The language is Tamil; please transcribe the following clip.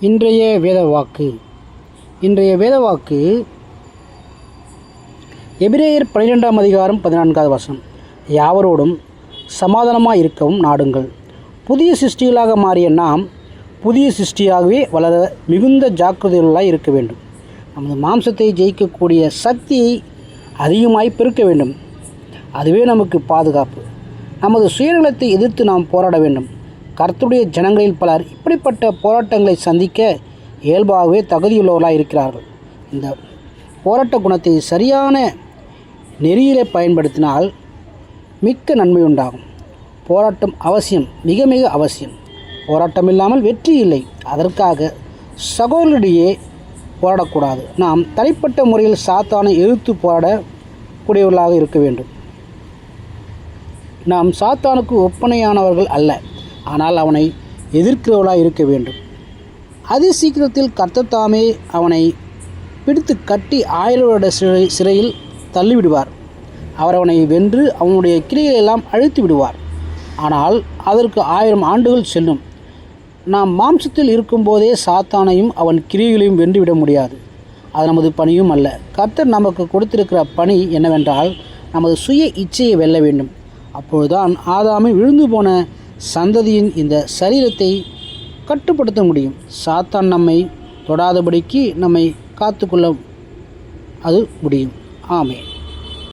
இன்றைய வேதவாக்கு. இன்றைய வேதவாக்கு எபிரேயர் பன்னிரெண்டாம் அதிகாரம் பதினான்காவது வசனம். யாவரோடும் சமாதானமாக இருக்கவும் நாடுங்கள். புதிய சிருஷ்டிகளாக மாறிய நாம் புதிய சிருஷ்டியாகவே வளர மிகுந்த ஜாக்கிரதைகளாக இருக்க வேண்டும். நமது மாம்சத்தை ஜெயிக்கக்கூடிய சக்தியை அதிகமாய் பெருக்க வேண்டும். அதுவே நமக்கு பாதுகாப்பு. நமது சுயநலத்தை எதிர்த்து நாம் போராட வேண்டும். கர்த்தருடைய ஜனங்களில் பலர் இப்படிப்பட்ட போராட்டங்களை சந்திக்க இயல்பாகவே தகுதியுள்ளவர்களாக இருக்கிறார்கள். இந்த போராட்ட குணத்தை சரியான நெறியிலே பயன்படுத்தினால் மிக்க நன்மை உண்டாகும். போராட்டம் அவசியம் மிக மிக அவசியம். போராட்டம் இல்லாமல் வெற்றி இல்லை. அதற்காக சகோதரிடையே போராடக்கூடாது. நாம் தனிப்பட்ட முறையில் சாத்தானை எதிர்த்து போராடக்கூடியவர்களாக இருக்க வேண்டும். நாம் சாத்தானுக்கு ஒப்பனையானவர்கள் அல்ல. ஆனால் அவனை எதிர்க்கிறவளாக இருக்க வேண்டும். அதி சீக்கிரத்தில் கர்த்தத்தாமே அவனை பிடித்து கட்டி ஆயிரோட சிறை சிறையில் தள்ளிவிடுவார். அவர் அவனை வென்று அவனுடைய கிரிகளை எல்லாம் அழித்து விடுவார். ஆனால் அதற்கு ஆயிரம் ஆண்டுகள் செல்லும். நாம் மாம்சத்தில் இருக்கும்போதே சாத்தானையும் அவன் கிரியைகளையும் வென்றுவிட முடியாது. அது நமது பணியும் அல்ல. கர்த்தர் நமக்கு கொடுத்திருக்கிற பணி என்னவென்றால் நமது சுய இச்சையை வெல்ல வேண்டும். அப்பொழுதுதான் ஆதாமை விழுந்து போன சந்ததியின் இந்த சரீரத்தை கட்டுப்படுத்த முடியும். சாத்தான் நம்மை தொடாதபடிக்கு நம்மை காத்துக்கொள்ள அது முடியும். ஆமே